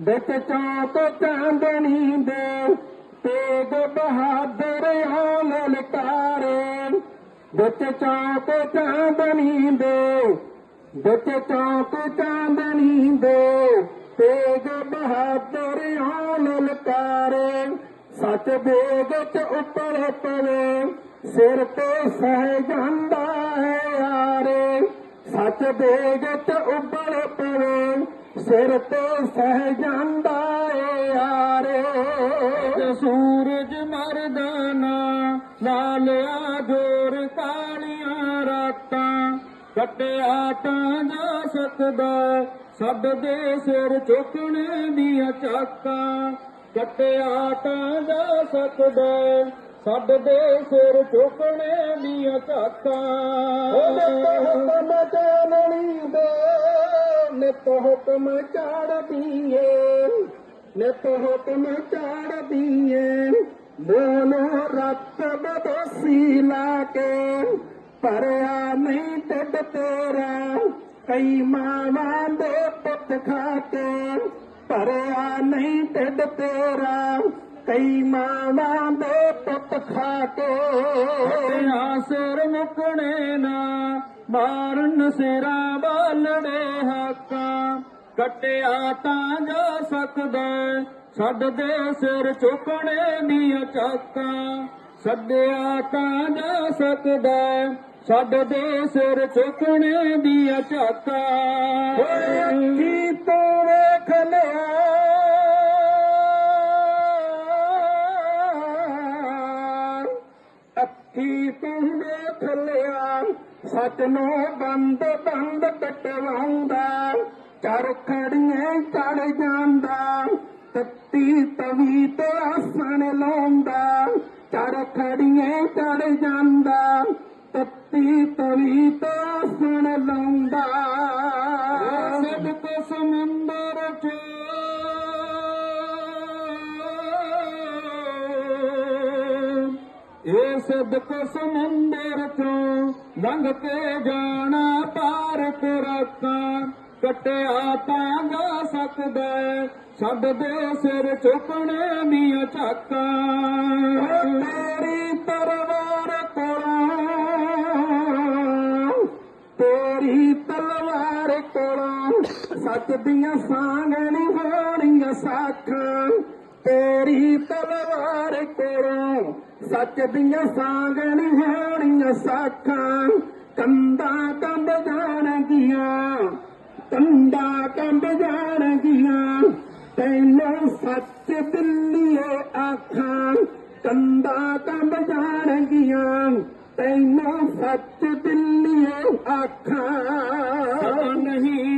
बच चांदनी दे ते बहादुल बच बच सच पवे सिर ते ਸੱਚ ਦੇ ਚ ਉੱਪਰ ਪਵੇ, ਸਿਰ ਤੇ ਸਹਿ ਜਾਂਦਾ ਏ ਯਾਰੇ ਸੂਰਜ ਮਰਦਾ ਨਾ ਲਾਲਿਆ ਜੋਰ ਕਾਲੀਆਂ ਰਾਤਾਂ ਕੱਟਿਆ ਤਾਂ ਜਾ ਸਕਦਾ, ਸਭ ਦੇ ਸਿਰ ਚੁੱਕਣ ਦੀਆਂ ਚਾਕਾਂ ਕੱਟਿਆ ਤਾਂ ਜਾ ਸਕਦਾ। ਸਭ ਦੇ ਸਿਰ ਚੁੱਕਣੇ ਦੀਆਂ ਚਾਕਾਂ। ਉਹਦੇ ਹੁਕਮ ਚਾਲਣੀ ਦੇ ਨਿਤ ਹੁਕਮ ਚਾੜਦੀ ਏ ਨਿਤ ਹੁਕਮ ਚਾੜਦੀ ਏ ਬੋਲੋ ਰੱਤ ਬਦੋਸੀ ਲਾ ਕੇ। ਭਰਿਆ ਨਹੀਂ ਢਿੱਡ ਤੇਰਾ, ਕਈ ਮਾਵਾਂ ਦੇ ਪੁੱਤ ਖਾ ਕੇ। ਭਰਿਆ ਨਹੀਂ ਢਿੱਡ ਤੇਰਾ ਕਈ ਮਾਵਾਂ ਦੇ ਪੁੱਤ ਖਾ ਕੇ ਆਸਰ ਮੁਕਣੇ ਨਾ ਮਾਰਨ ਸਿਰਾ ਬਾਲੜੇ ਹਾਕਾਂ। ਕੱਟਿਆ ਤਾਂ ਜਾ ਸਕਦਾ ਛੱਡ ਦੇ ਸਿਰ ਚੁੱਕਣੇ ਦੀਆਂ ਚਾਕਾਂ। ਸੱਦਿਆ ਤਾਂ ਜਾ ਸਕਦਾ ਛੱਡ ਦੇ ਸਿਰ ਚੁੱਕਣੇ ਦੀਆਂ ਚਾਕਾਂ। ਓਏ ਅੱਖੀ ਤੋਂ ਸੱਚ ਨੂੰ ਬੰਦ ਬੰਦ ਕਟਵਾਉਂਦਾ, ਚਰ ਖੜੀਆਂ ਚੜ ਜਾਂਦਾ, ਤੱਤੀ ਤਵੀ ਤੇ ਆਸਣ ਲਾਉਂਦਾ, ਚਰ ਖੜੀਆਂ ਚੜ ਜਾਂਦਾ, ਤੱਤੀ ਤਵੀ ਤੇ ਆਸਣ ਲਾਉਂਦਾ। ਸਭ ਕੋ ਸਮੁੰਦਰ ਚ ਇਹ ਸਦਕ ਸਮੁੰਦਰ ਚੋਂ ਲੰਘ ਕੇ ਜਾਣਾ ਪਾਰ ਤੁਰਕਾਂ ਕਟਿਆ ਤਾਂ ਜਾ ਸਕਦਾ ਛੱਡ ਦੇ ਸਿਰ ਚੁੱਕਣੇ ਦੀਆਂ ਝਾਕਾਂ ਤੇਰੀ ਤਲਵਾਰ ਕੋਲੋਂ, ਤੇਰੀ ਤਲਵਾਰ ਕੋਲੋਂ, ਸੱਚ ਦੀਆਂ ਸਾਂਗਣੀ ਹੋਣੀਆਂ ਸਾਖਾਂ। ਤੇਰੀ ਤਲਵਾਰ ਕੋਲੋਂ ਸੱਚ ਦੀਆਂ ਸਾਂਗਣੀ ਹੋਣੀਆਂ ਸਾਖਾਂ, ਕੰਧਾਂ ਕੰਬ ਜਾਣਗੀਆਂ, ਕੰਧਾਂ ਕੰਬ ਜਾਣਗੀਆਂ, ਤੈਨੂੰ ਸੱਚ ਦਿੱਲੀਏ ਆਖਾਂ, ਕੰਧਾਂ ਕੰਬ ਜਾਣਗੀਆਂ, ਤੈਨੂੰ ਸੱਚ ਦਿੱਲੀਏ ਆਖਾਂ। ਨਹੀਂ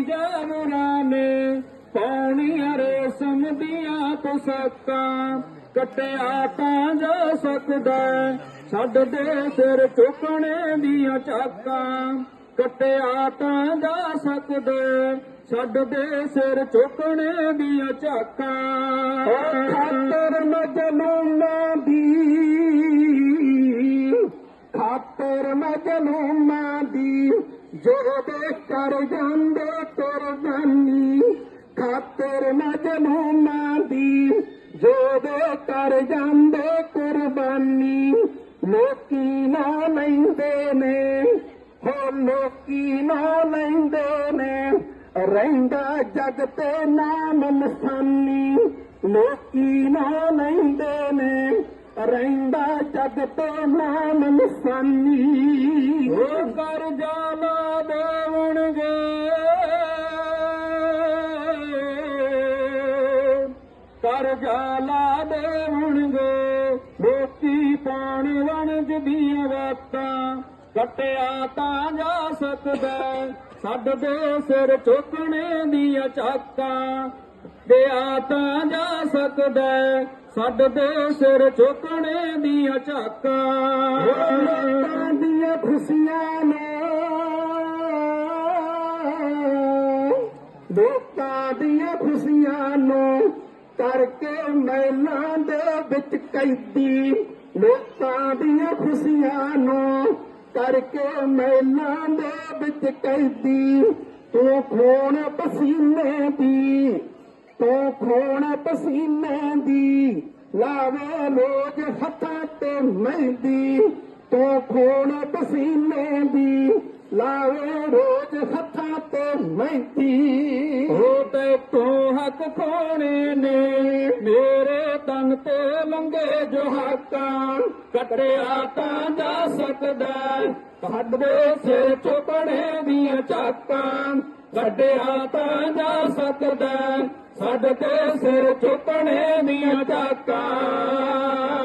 ਦੀਆਂ ਪੁਸਕਾਂ ਤਾਂ ਜਾ ਸਕਦਾ ਛੱਡ ਦੇ ਸਿਰ ਚੁੱਕਣੇ ਦੀਆਂ ਚਾਕਾਂ। ਕਟਿਆ ਤਾਂ ਜਾ ਸਕਦਾ ਛੱਡ ਦੇ ਸਿਰ ਚੁੱਕਣੇ ਦੀਆਂ ਚਾਕਾਂ। ਖਾਤਰ ਮਜਲੂਮਾਂ ਦੀ, ਖਾਤਰ ਮਜਲੂਮਾਂ ਦੀ, ਜੋ ਦੇ ਕਰ ਜਾਂਦੇ ਕੁਰਬਾਨੀ ਖਾਤਰ ਮਜਲੂਮਾਂ ਦੀ, ਜੋ ਦੇ ਕਰ ਜਾਂਦੇ ਕੁਰਬਾਨੀ, ਲੋਕੀ ਨਾ ਲੈਂਦੇ ਨੇ। ਹੋ ਲੋਕੀ ਨਾ ਲੈਂਦੇ ਨੇ, ਰਹਿੰਦਾ ਜਗ ਤੇ ਨਾਮ ਨਿਸ਼ਾਨੀ। ਲੋਕੀ ਨਾ ਲੈਂਦੇ ਨੇ, ਰਹਿੰਦਾ ਜਗ ਤੇ ਨਾਮ ਨਿਸ਼ਾਨੀ। ਉਹ ਕਰ ਜਾਣਾ ਦੇਵਣਗੇ। ਕਰ ਜਾਲਾ ਦੇਵਣਗੇ ਲੋਕੀ ਪਾਣੀ ਵਣਜ ਦੀਆਂ ਵਾਤਾਂ, ਕੱਟਿਆ ਤਾਂ ਜਾ ਸਕਦਾ ਛੱਡ ਦੇ ਸਿਰ ਚੁੱਕਣੇ ਦੀਆਂ ਚਾਕਾਂ ਦਿਆ ਤਾਂ ਜਾ ਸਕਦਾ ਛੱਡ ਦੇ ਸਿਰ ਚੁੱਕਣੇ ਦੀਆਂ ਚਾਕਾਂ। ਦੀਆਂ ਖੁਸ਼ੀਆਂ ਨੇ, ਲੋਕਾਂ ਦੀਆਂ ਖੁਸ਼ੀਆਂ ਨੂੰ ਕਰਕੇ ਮਹਿਲਾਂ ਦੇ ਵਿੱਚ ਕੈਦੀ ਲੋਕਾਂ ਦੀਆਂ ਖੁਸ਼ੀਆਂ ਨੂੰ ਕਰਕੇ ਮਹਿਲਾਂ ਦੇ ਵਿੱਚ ਕੈਦੀ। ਤੂੰ ਖੂਨ ਪਸੀਨੇ ਦੀ, ਤੂੰ ਖੂਨ ਪਸੀਨੇ ਦੀ, ਲਾਵੇ ਲੋਜ ਹੱਥਾਂ ਤੇ ਮਹਿੰਦੀ। ਤੂੰ ਖੂਨ ਪਸੀਨੇ ਦੀ ਲਾਵੇ ਰੋਜ਼ ਹੱਥਾਂ ਤੇ ਮਹਿੰਦੀ ਹੋ ਤੇ ਤੂੰ ਹੱਕ ਖੋਣੇ ਨੇ ਮੇਰੇ ਤਨ ਤੇ ਲੰਗੇ ਜੋ ਹੱਕਾਂ ਕੱਟਿਆ ਤਾਂ ਜਾ ਸਕਦਾ ਸਾਡੇ ਸਿਰ ਚੁੱਕਣੇ ਦੀਆਂ ਚਾਕਾਂ ਕੱਢਿਆ ਤਾਂ ਜਾ ਸਕਦਾ ਸਾਡੇ ਤੇ ਸਿਰ ਚੁੱਕਣੇ ਦੀਆਂ ਚਾਕਾਂ